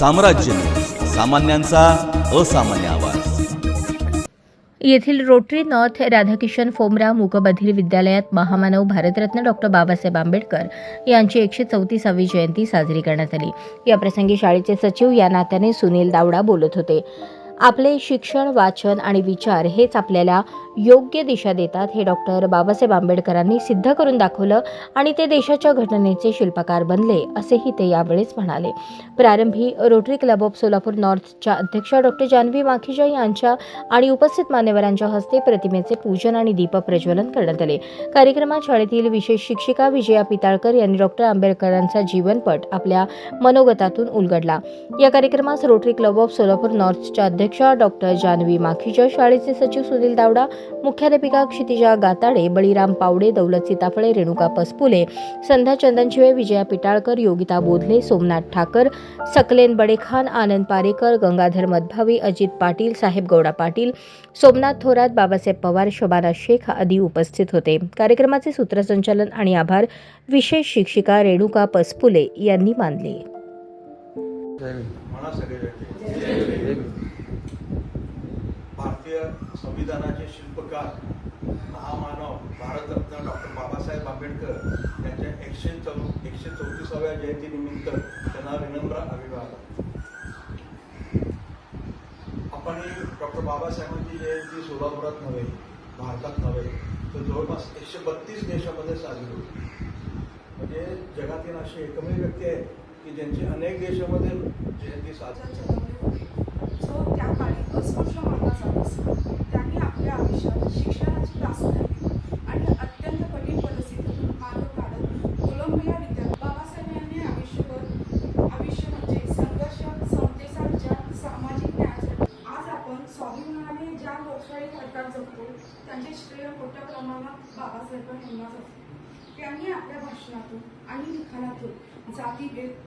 साम्राज्य सामान्यांचा असामान्य आवाज. येथील रोटरी नॉर्थ राधाकिशन फोमरा मूकबधीर विद्यालयात महामानव भारतरत्न डॉक्टर बाबासाहेब आंबेडकर यांची एकशे चौतीसावी जयंती साजरी करण्यात आली. या प्रसंगी शाळेचे सचिव या नात्याने सुनील दावडा बोलत होते. आपले शिक्षण वाचन आणि विचार हेच आपल्याला योग्य दिशा देतात हे डॉक्टर बाबासाहेब आंबेडकरांनी सिद्ध करून दाखवलं आणि ते देशाच्या घटनेचे शिल्पकार बनले असेही ते यावेळेस म्हणाले. प्रारंभी रोटरी क्लब ऑफ सोलापूर नॉर्थच्या अध्यक्षा डॉक्टर जानवी माखीजा यांच्या आणि उपस्थित मान्यवरांच्या हस्ते प्रतिमेचे पूजन आणि दीपप्रज्वलन करण्यात आले. कार्यक्रमात शाळेतील विशेष शिक्षिका विजया पिताळकर यांनी डॉक्टर आंबेडकरांचा जीवनपट आपल्या मनोगतातून उलगडला. या कार्यक्रमास रोटरी क्लब ऑफ सोलापूर नॉर्थच्या अध्यक्ष डॉक्टर जानवी माखीजा शाळेचे सचिव सुनील दावडा मुख्याध्यापिका क्षितिजा गाताडे बळीराम पावडे दौलत सीताफळे रेणुका पसपुले संध्या चंदनशिवे विजया पिटाळकर योगिता बोधले सोमनाथ ठाकर सकलेन बडेखान आनंद पारेकर गंगाधर मधभावी अजित पाटील साहेब गौडा पाटील सोमनाथ थोरात बाबासाहेब पवार शोभाना शेख आदी उपस्थित होते. कार्यक्रमाचे सूत्रसंचालन आणि आभार विशेष शिक्षिका रेणुका पसपुले यांनी मानले. भारतीय संविधानाचे शिल्पकार महामानव भारतरत्न डॉक्टर बाबासाहेब आंबेडकर यांच्या एकशे चौ एकशे चौतीसाव्या जयंतीनिमित्त त्यांना विनम्र अभिवादन. आपण ही डॉक्टर बाबासाहेबांची जयंती सोलापुरात नव्हे भारतात नव्हे तर जवळपास एकशे बत्तीस देशामध्ये साजरी होती म्हणजे जगातील असे एकमेव व्यक्ती आहेत की ज्यांची अनेक देशामध्ये जयंती साजरी झाली जो त्या काळी आम्ही ज्या लोकशाही भारतात जगतो त्यांचे श्रेय मोठ्या प्रमाणात बाबासाहेब यांना असतो. त्यांनी आपल्या भाषणातून आणि लिखाणातून जातीभेद